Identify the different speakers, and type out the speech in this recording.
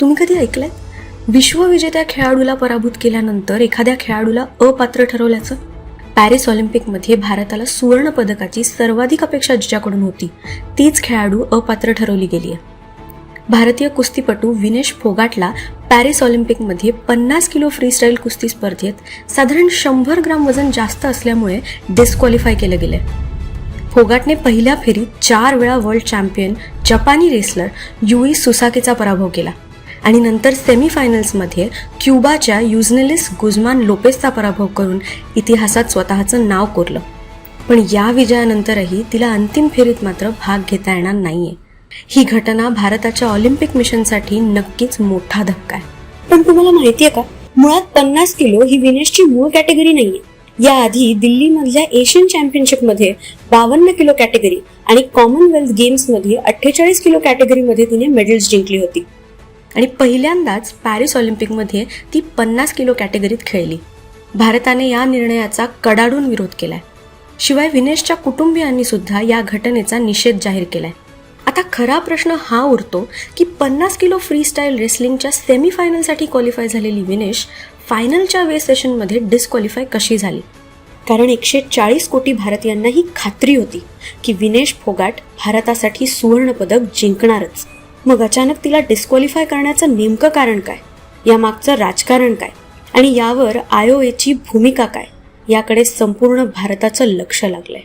Speaker 1: तुम्ही कधी ऐकलंय? विश्वविजेत्या खेळाडूला पराभूत केल्यानंतर एखाद्या खेळाडूला अपात्र ठरवल्याचं? पॅरिस ऑलिम्पिकमध्ये भारताला सुवर्ण पदकाची सर्वाधिक अपेक्षा जिच्याकडून होती तीच खेळाडू अपात्र ठरवली गेली आहे भारतीय कुस्तीपटू विनेश फोगाटला पॅरिस ऑलिम्पिकमध्ये पन्नास किलो फ्रीस्टाईल कुस्ती स्पर्धेत साधारण शंभर ग्राम वजन जास्त असल्यामुळे डिस्क्वालिफाय केलं गेलंय. फोगाटने पहिल्या फेरीत चार वेळा वर्ल्ड चॅम्पियन जपानी रेसलर युई सुसाकेचा पराभव केला. आणि नंतर सेमीफायनल्समध्ये क्युबाच्या युझनेलिस गुजमान लोपेसचा पराभव करून इतिहासात स्वतःचं नाव कोरलं. पण या विजयानंतरही तिला अंतिम फेरीत मात्र भाग घेता येणार नाहीये. ही घटना भारताच्या ऑलिम्पिक मिशनसाठी नक्कीच मोठा धक्का आहे.
Speaker 2: पण तुम्हाला माहितीये का? मुळात पन्नास किलो ही विनेशची मूळ कॅटेगरी नाहीये. याआधी दिल्लीमधल्या एशियन चॅम्पियनशिपमध्ये बावन्न किलो कॅटेगरी आणि कॉमनवेल्थ गेम्समध्ये अठ्ठेचाळीस किलो कॅटेगरीमध्ये तिने मेडल्स जिंकली होती.
Speaker 1: आणि पहिल्यांदाच पॅरिस ऑलिम्पिकमध्ये ती पन्नास किलो कॅटेगरीत खेळली. भारताने या निर्णयाचा कडाडून विरोध केलाय. शिवाय विनेशच्या कुटुंबियांनी सुद्धा या घटनेचा निषेध जाहीर केलाय. आता खरा प्रश्न हा उरतो की पन्नास किलो फ्रीस्टाईल रेसलिंगच्या सेमीफायनलसाठी क्वालिफाय झालेली विनेश फायनलच्या वे सेशनमध्ये डिस्क्वालिफाय कशी झाली?
Speaker 2: कारण एकशे चाळीस कोटी भारतीयांना ही खात्री होती की विनेश फोगाट भारतासाठी सुवर्णपदक जिंकणारच. मग अचानक तिला डिस्क्वालिफाय करण्याचं नेमकं कारण काय? यामागचं राजकारण काय? आणि यावर आय ओ एची भूमिका काय? याकडे संपूर्ण भारताचं लक्ष लागलंय.